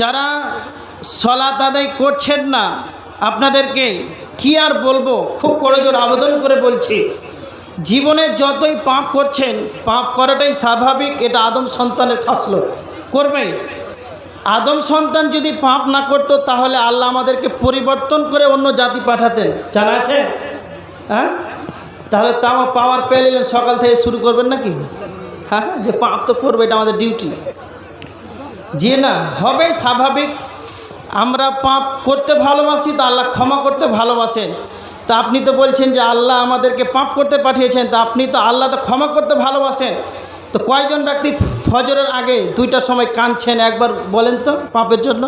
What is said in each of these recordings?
যারা সলাত আদায় করছেন না, আপনাদেরকে কি আর বলব? খুব করজোর আবেদন করে বলছি। জীবনে যতই পাপ করছেন, পাপ করাটাই স্বাভাবিক, এটা আদম সন্তানের খাসলো করবে আদম সন্তান যদি পাপ না করতো, তাহলে আল্লাহ আমাদেরকে পরিবর্তন করে অন্য জাতি পাঠাতেন। জানা আছে? হ্যাঁ? তাহলে তাও পাওয়ার পেয়ে সকাল থেকে শুরু করবেন নাকি? হ্যাঁ যে পাপ তো করবে, এটা আমাদের ডিউটি যে না হবে স্বাভাবিক। আমরা পাপ করতে ভালোবাসি তো আল্লাহ ক্ষমা করতে ভালোবাসেন। তা আপনি তো বলছেন যে আল্লাহ আমাদেরকে পাপ করতে পাঠিয়েছেন, তা আপনি তো আল্লাহ তো ক্ষমা করতে ভালোবাসেন। তো কয়জন ব্যক্তি ফজরের আগে দুইটার সময় কাঁদছেন একবার বলেন তো পাপের জন্য?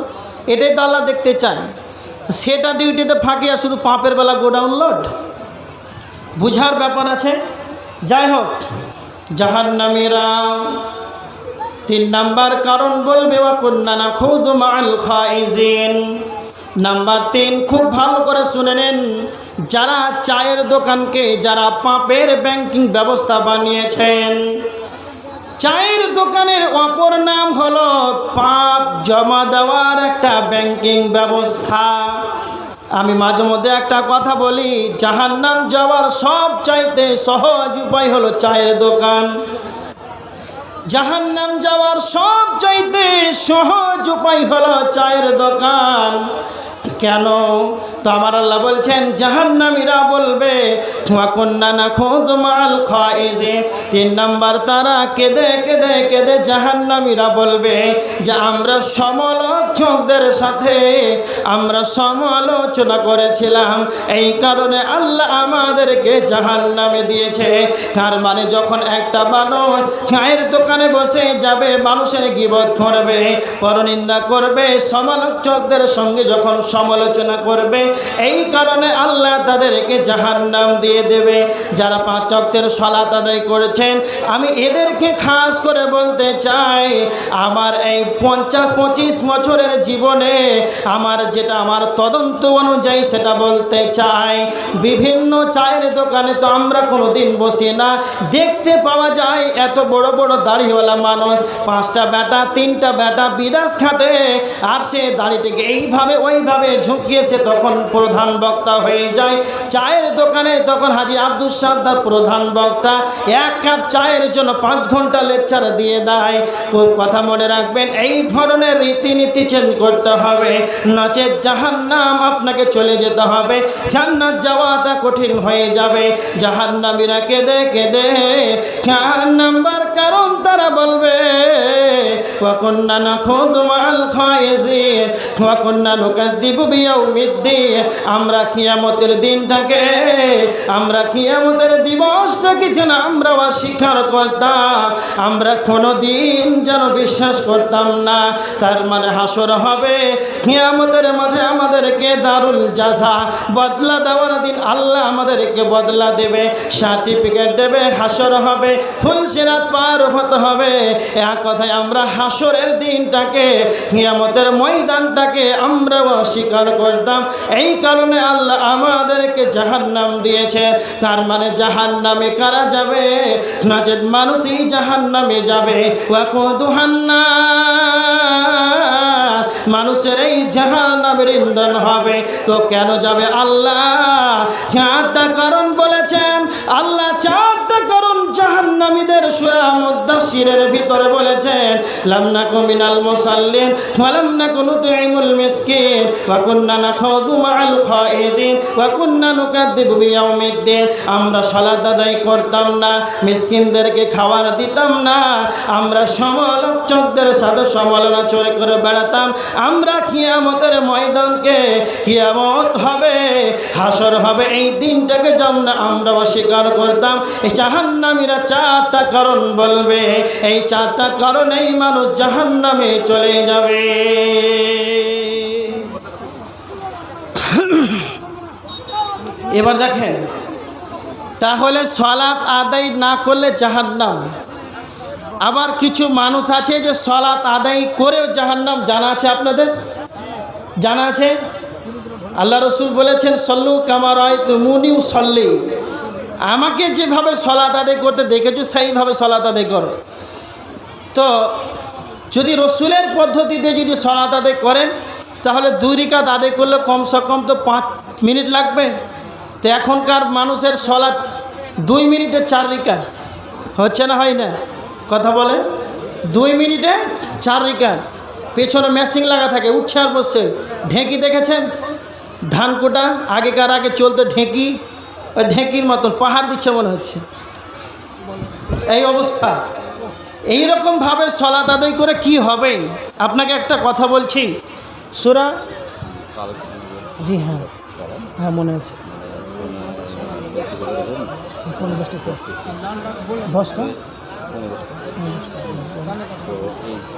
এটাই তো আল্লাহ দেখতে চায়। সেটা ডিউটিতে ফাঁকি আর শুধু পাপের বেলা গোডাউন লোড? বুঝার ব্যাপার আছে। যাই হোক, জাহান্নামীরা তিন নাম্বার কারণ বলবে নাম্বার তিন, খুব ভালো করে শুনে নেন, যারা চায়ের দোকানকে, যারা পাপের ব্যাংকিং ব্যবস্থা বানিয়েছেন, চায়ের দোকানের অপর নাম হলো পাপ জমা দেওয়ার একটা ব্যাংকিং ব্যবস্থা। আমি মাঝে মধ্যে একটা কথা বলি, জাহান্নাম যাওয়ার সব চাইতে সহজ উপায় হলো চায়ের দোকান। জাহান্নাম যাওয়ার সব চাইতে সহজ উপায় হলো চায়ের দোকান। কেন? তো আমার আল্লাহ বলছেন, জাহান্নামীরা বলবে, তোমা কন্যা না খোঁজ মাল খাইজে তিন নাম্বার, তারা কেঁদে কেঁদে কেঁদে জাহান্নামীরা বলবে যে, আমরা সমালোচকদের সাথে, আমরা সমালোচনা করেছিলাম। এই কারণে আল্লাহ আমাদেরকে জাহান্নামে দিয়েছে। তার মানে যখন একটা মানুষ চায়ের দোকানে বসে যাবে, মানুষের গিবত করবে, পরনিন্দা করবে, সমালোচকদের সঙ্গে যখন সমালোচনা করবে। এই কারণে আল্লাহ তাদেরকে জাহান্নাম দিয়ে দেবে। যারা পাঁচ চক্তের সলাত আদায় করেছেন, আমি এদেরকে খাস করে বলতে চাই, আমার এই পঞ্চাশ পঁচিশ বছরের জীবনে আমার যেটা আমার তদন্ত অনুযায়ী সেটা বলতে চাই, বিভিন্ন চায়ের দোকানে তো আমরা কোনো দিন বসি না। দেখতে পাওয়া যায় এত বড় বড় দাড়িওয়ালা মানুষ, পাঁচটা বেটা, তিনটা বেটা বিদাস খাটে আর সে দাড়িটিকে এইভাবে, ওইভাবে ঝুঁকিয়ে সে তখন প্রধান বক্তা হয়ে যায়। চায়ের দোকানে তখন হাজি আব্দুল সাদ্দার প্রধান বক্তা। এক কাপ চায়ের জন্য পাঁচ ঘণ্টা লেকচার দিয়ে দেয়। খুব কথা মনে রাখবেন, এই ধরনের রীতিনীতি চেঞ্জ করতে হবে। নচেত জাহান্নাম আপনাকে চলে যেতে হবে। জান্নাত যাওয়াটা কঠিন হয়ে যাবে। জাহান্নামীরা কেঁদে কেঁদে চার নাম্বার কারণ তারা বলবে ওয়াকুন্না নাখুদ মাল খায়েজিন ওয়াকুন্না নুকাদ্দিবু বিয়াউমিদ্দিন। আমরা কিয়ামতের দিনটাকে দিবসটা কিছু না আমরা অস্বীকার করতাম, আমরা কোনো দিন যেন বিশ্বাস করতাম না। তার মানে হাসর হবে, কিয়ামতের মাঝে আমাদেরকে দারুল জাজা, বদলা দেওয়ার দিন আল্লাহ আমাদেরকে বদলা দেবে, সার্টিফিকেট দেবে, হাসর হবে ফুলসিরাত পার হতে হবে। এক কথায় আমরা হাসরের দিনটাকে, কিয়ামতের ময়দানটাকে আমরা অস্বীকার করতাম। এই কারণে আল্লাহ আমাদেরকে জাহান্নাম দিয়েছে। তার মানে জাহান্নামে কারা যাবে? নাজেদ মানুষই জাহান্নামে যাবে। ওয়াকুদুহান্না মানুষের এই জাহান্নামের ইন্ধন হবে। তো কেন যাবে আল্লাহ? চারটা কারণ বলেছেন, আল্লাহ মুদাসসিরের ভিতরে বলেছেন লামনা কুমিনাল মুসাল্লিন ওয়ালামনা কুনু তুইমুল মিসকিন, ওয়া কুন্না নাখাযু মাআল খাইদিন, ওয়া কুন্না নুকাদ্দিবু বিয়াউমিদ্দিন আমরা সালাত আদায় করতাম না, মিসকিনদেরকে খাবার দিতাম না, আমরা সমালোচকদের সাথে সমালোচনা করে বেড়াতাম। আমরা কিয়ামতের ময়দানকে কিয়ামত হবে, হাসর হবে, এই দিনটাকে যেমন আমরা অস্বীকার করতাম, এই জাহান্নামীরা চারটা কারণ বলবে। এই চারটা কারণেই মানুষ জাহান্নামে চলে যাবে। এবার দেখেন, তাহলে সলাৎ আদায় না করলে জাহান্নাম। আবার কিছু মানুষ আছে যে সলাৎ আদায় করেও জাহান্নাম, জানা আছে আপনাদের? জানা আছে? আল্লাহ রসুল বলেছেন, সল্লু কামারায় তুমুনিউ সল্লি আমাকে যেভাবে সলাৎ আদায় করতে দেখেছ, সেইভাবে সলাৎ আদায় করো। তো যদি রসুলের পদ্ধতিতে যদি সলাত আদায় করেন, তাহলে দুই রিকাত আদায় করলে কমসে কম তো পাঁচ মিনিট লাগবে। তো এখনকার মানুষের সলাৎ দুই মিনিটে চার রিকাত। হচ্ছে না হয় না? কথা বলে? দুই মিনিটে চার রিকাত। পেছনে মেশিন লাগা থাকে, উঠছে আর বসছে। ঢেঁকি দেখেছেন? ধান কোটা আগেকার আগে চলতো ঢেঁকি। ওই ঢেঁকির মতন, পাহাড় দিচ্ছে মনে হচ্ছে। এই অবস্থা। এই রকমভাবে সলাত আদায় করে কি হবে? আপনাকে একটা কথা বলছি। সুরা? জি হ্যাঁ। হ্যাঁ মনে আছে।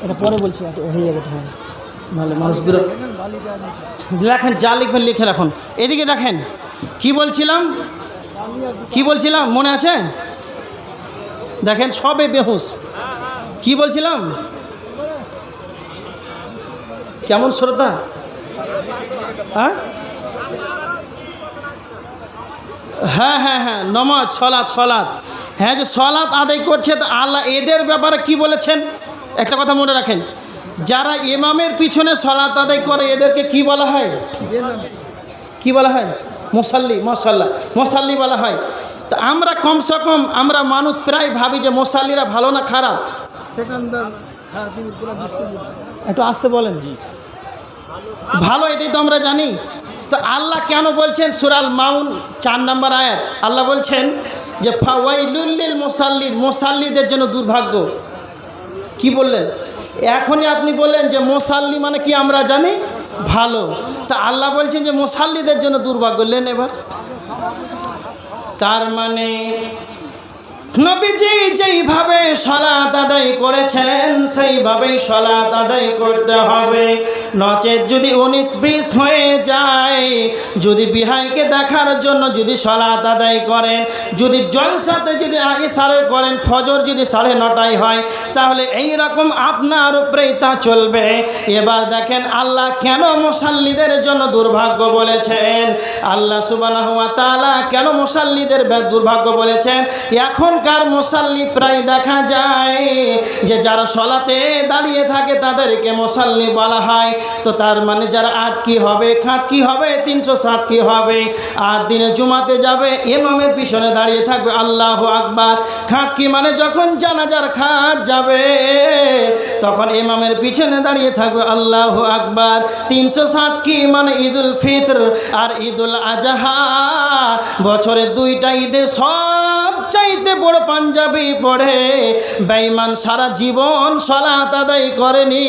এটা পরে বলছি হয়ে যাবে হ্যাঁ। নাহলে মানুষ বিরক্ত লেখেন যা লিখবেন, লিখে রাখুন। এদিকে দেখেন কি বলছিলাম? কি বলছিলাম? মনে আছে? দেখেন, সবে বেহুশ। কি বলছিলাম? কেমন শ্রোতা? হ্যাঁ? হ্যাঁ হ্যাঁ হ্যাঁ নমাজ সলাদ সলাদ হ্যাঁ যে সলাদ আদায় করছে, তা আল্লাহ এদের ব্যাপারে কি বলেছেন? একটা কথা মনে রাখেন। যারা ইমামের পিছনে সলাৎ আদায় করে, এদেরকে কি বলা হয়? কি বলা হয়? মোসাল্লি মশাল্লা মশাল্লি বলা হয়। তা আমরা কমসে কম আমরা মানুষ প্রায় ভাবি যে মশাল্লিরা ভালো না খারাপ। একটু আসতে বলেন। ভালো এটাই তো আমরা জানি। তো আল্লাহ কেন বলছেন সুরাল মাউন চার নম্বর আয়াত? আল্লাহ বলছেন যে ফাওয়াইলুল্লিল মোসাল্লির মোসাল্লিদের জন্য দুর্ভাগ্য। কি বললেন? এখনই আপনি বললেন যে মোসাল্লি মানে কি আমরা জানি? ভালো। তা আল্লাহ বলছেন যে মোসাল্লিদের জন্য দুর্ভাগ্য। লেন এবার। তার মানে নবীজি যেইভাবে সলাত আদায় করেছেন, সেইভাবেই সলাত আদায় করতে হবে। নচেত যদি উনিশ বিশ হয়ে যায়, যদি বিহাইকে দেখার জন্য যদি সলাত আদায় করেন, যদি জলসাতে যদি ইশারে করেন, ফজর যদি সাড়ে নটায় হয়, তাহলে এই রকম আপনার উপরেই তা চলবে। এবার দেখেন আল্লাহ কেন মুসাল্লিদের জন্য দুর্ভাগ্য বলেছেন? আল্লাহ সুবাহ তাআলা কেন মুসাল্লিদের দুর্ভাগ্য বলেছেন? এখনকার মুসাল্লি প্রায় দেখা যায় যে যারা সলাতে দাঁড়িয়ে থাকে তাদেরকে মুসাল্লি বলা হয়। তো তার মানে যারা আট কি হবে, খাট কি হবে, তিনশো ষাট কি হবে? আর দিনে জুমাতে যাবে, এমামের পিছনে দাঁড়িয়ে থাকবে, আল্লাহ আকবার। খাট কি মানে যখন জানাজার খাট যাবে, তখন এমামের পিছনে দাঁড়িয়ে থাকবে, আল্লাহ আকবার। তিনশো ষাট কি মানে ঈদুল ফিতর আর ঈদুল আজহা? বছরের দুইটা ঈদে সব চাইতে বড় পাঞ্জাবি পড়ে বেঈমান সারা জীবন সলাত আদায় করেনি।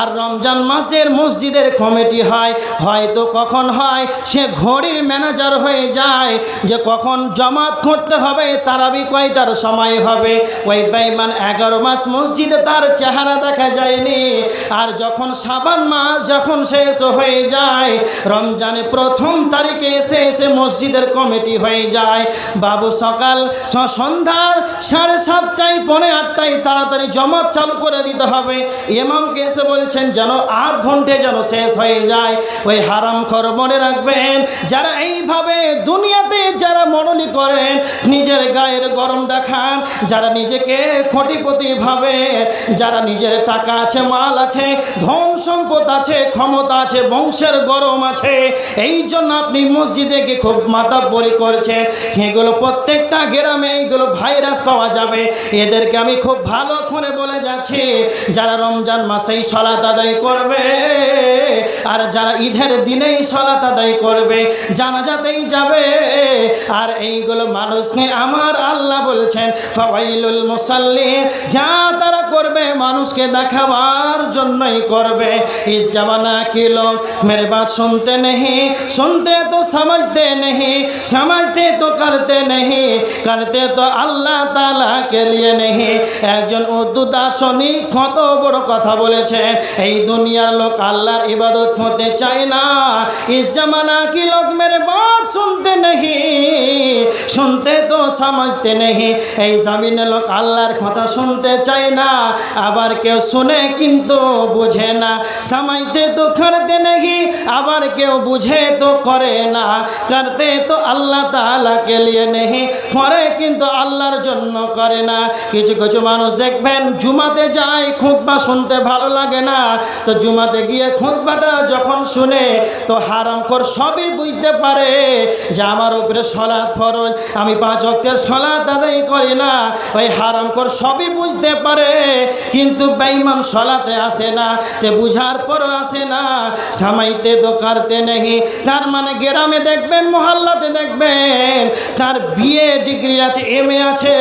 আর রমজান মাসের মসজিদের কমিটি হয়, হয়তো কখন হয়, সে ঘড়ির ম্যানেজার হয়ে যায়। যে কখন জমাত করতে হবে তারাবি কয়টার সময় হবে? ওই বেঈমান এগারো মাস মসজিদে তার চেহারা দেখা যায়নি। আর যখন সাবান মাস যখন শেষ হয়ে যায় রমজানে প্রথম তারিখে এসে এসে মসজিদের কমিটি হয়ে যায়। বাবু সকাল সন্ধ্যার সাড়ে সাতটায়, পৌনে আটটায় তাড়াতাড়ি জমাত চালু করে দিতে হবে। ইমামকে এসে বলছেন, যেন আধ ঘন্টে যেন শেষ হয়ে যায়। ওই হারাম খর মনে রাখবেন, যারা এইভাবে দুনিয়াতে যারা মননি করেন, নিজের গায়ের গরম দেখান, যারা নিজেকে খটিপতি ভাবে যারা নিজের টাকা আছে, মাল আছে, ধন সম্পদ আছে, ক্ষমতা আছে, বংশের গরম আছে, এই জন্য আপনি মসজিদে গিয়ে খুব মাথা বলি করছেন। সেগুলো প্রত্যেকটা গ্রামে এইগুলো ভাইরাস পাওয়া যাবে। এদেরকে আমি খুব ভালো করে বলে যাচ্ছি, যারা রমজান মাসেই সলাত আদায় করবে, আর যারা ঈদের দিনেই সলাত আদায় করবে, জানাজাতেই যাবে। আর এইগুলো মানুষকে আমার আল্লাহ বলছেন ফাইলুল মুসাল্লি, যা তারা করবে মানুষকে দেখাবার জন্যই করবে। ইস জামানা কি লোক? মেরে বাদ শুনতে নেই, শুনতে তো সমাজতে নেই সমাজতে তো করতে নেই করতে তো আল্লাহ তালা কে লিয়ে নেই। একজন উর্দু দার্শনিক কত বড় কথা বলেছে। এই দুনিয়ার লোক আল্লাহর ইবাদত হতে চায় না। ইস জামানা কি লোক? মেরে বাদ শুনতে নেই। শুনতে তো সমঝতে নেই। এই জমিনে লোক আল্লাহর কথা শুনতে চায় না, আবার কেউ শুনে কিন্তু বুঝে না। সময়তে তো করতে নেই, আবার কেউ বুঝে তো করে না। করতে তো আল্লাহ তালাকে লিয়ে নেই করে কিন্তু আল্লাহর জন্য করে না। কিছু কিছু মানুষ দেখবেন জুমাতে যায়, খুতবা শুনতে ভালো লাগে না। তো জুমাতে গিয়ে খুতবাটা যখন শুনে, তো হারাম খোর সবই বুঝতে পারে যে আমার উপরে সলাৎ ফরজ। আমি পাঁচ অক্টের সলাৎ আদায় করি না। ওই হারাম খোর সবই বুঝতে পারে, কিন্তু সলাতে আসে না। তে বুঝার আসে না। সামাইতে তো কারতে নেই তার মানে গ্রামে দেখবেন, মহল্লাতে দেখবেন, তার বিএ ডিগ্রি আছে এম এ আছে,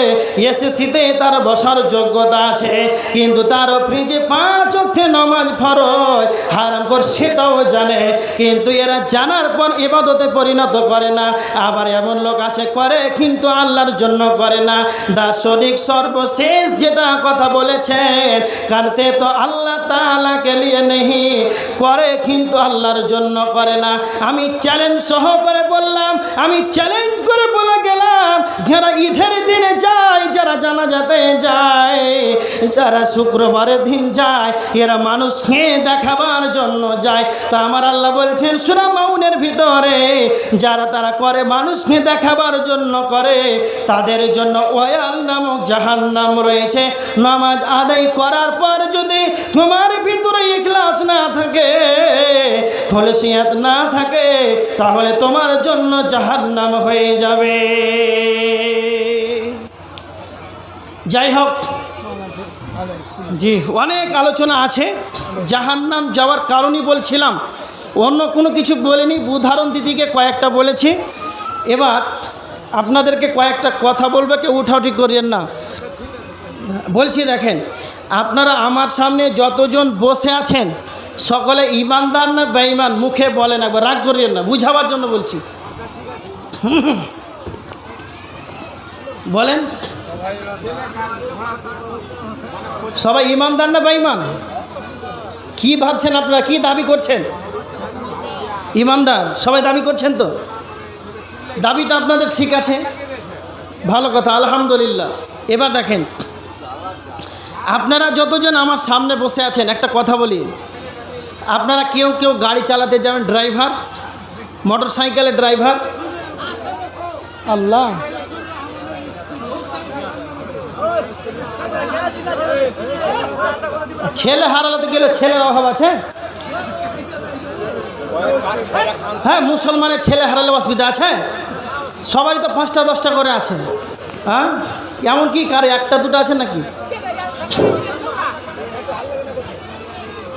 এসএসসিতে তার বসার যোগ্যতা আছে। কিন্তু তার যে পাঁচ অক্ষে নমাজ ফরজ। হারাম কর সেটাও জানে। কিন্তু এরা জানার পর এবাদতে পরিণত করে না। আবার এমন লোক আছে, করে কিন্তু আল্লাহর জন্য করে না। দার্শনিক সর্বশেষ যেটা কথা বলেছেন, কারতে তো আল্লাহ তালাকে নেই। করে কিন্তু আল্লাহর জন্য করে না। আমি চ্যালেঞ্জ সহ করে বললাম, আমি চ্যালেঞ্জ করে বলে গেলাম, যারা ঈদের দিনে যায়, যারা জানাজাতে যায়, যারা শুক্রবারের দিন যায়, এরা মানুষকে দেখাবার জন্য যায়। তা আমার আল্লাহ বলছেন, সুরা মাউনের ভিতরে যারা তারা করে, মানুষকে দেখাবার জন্য করে, তাদের জন্য ওয়াল নামক জাহান নাম রয়েছে। নামাজ আদায় করার পর যদি তোমার ভিতরে ইখলাস না থাকে খলসিয়াত না থাকে, তাহলে তোমার জন্য জাহান নাম হয়ে যাবে। যাই হোক, জি, অনেক আলোচনা আছে। জাহান্নাম যাওয়ার কারণই বলছিলাম, অন্য কোনো কিছু বলিনি। উদাহরণ দিদিকে কয়েকটা বলেছি। এবার আপনাদেরকে কয়েকটা কথা বলবে, কেউ উঠাউঠি করিয়েন না। বলছি, দেখেন, আপনারা আমার সামনে যতজন বসে আছেন সকলে ইমানদার না বেঈমান? মুখে বলেন একবার, রাগ করিয়েন না, বুঝাবার জন্য বলছি। বলেন। সবাই ইমানদার না বেঈমান? কি ভাবছেন আপনারা? কি দাবি করছেন? ইমানদার, সবাই দাবি করছেন তো? দাবিটা আপনাদের ঠিক আছে? ভালো কথা, আলহামদুলিল্লাহ। এবার দেখেন, আপনারা যতজন আমার সামনে বসে আছেন, একটা কথা বলি। আপনারা কেউ কেউ গাড়ি চালাতে যাবেন ড্রাইভার মোটর সাইকেলের ড্রাইভার। আল্লাহ। ছেলে হারালাতে গেলে ছেলের অভাব আছে? হ্যাঁ মুসলমানের ছেলে হারালে অসুবিধা আছে? সবাই তো পাঁচটা, দশটা করে আছে। হ্যাঁ? এমন কি কার একটা, দুটো আছে নাকি?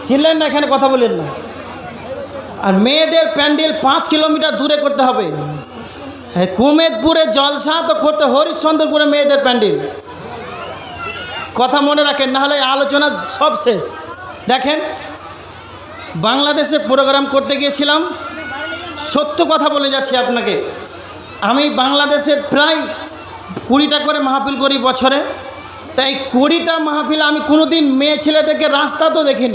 চিনলেন না, এখানে কথা বলেন না। আর মেয়েদের প্যান্ডেল পাঁচ কিলোমিটার দূরে করতে হবে। হ্যাঁ কুমেদপুরে জলসা তো করতে হরিশ্চন্দ্রপুরে মেয়েদের প্যান্ডেল। কথা মনে রাখেন নাহলে আলোচনা সব শেষ। দেখেন, বাংলাদেশে প্রোগ্রাম করতে গিয়েছিলাম। সত্য কথা বলে যাচ্ছি আপনাকে। আমি বাংলাদেশের প্রায় কুড়িটা করে মাহফিল করি বছরে। তাই কুড়িটা মাহফিল আমি কোনোদিন মেয়ে ছেলেদেরকে রাস্তা তো দেখিনি।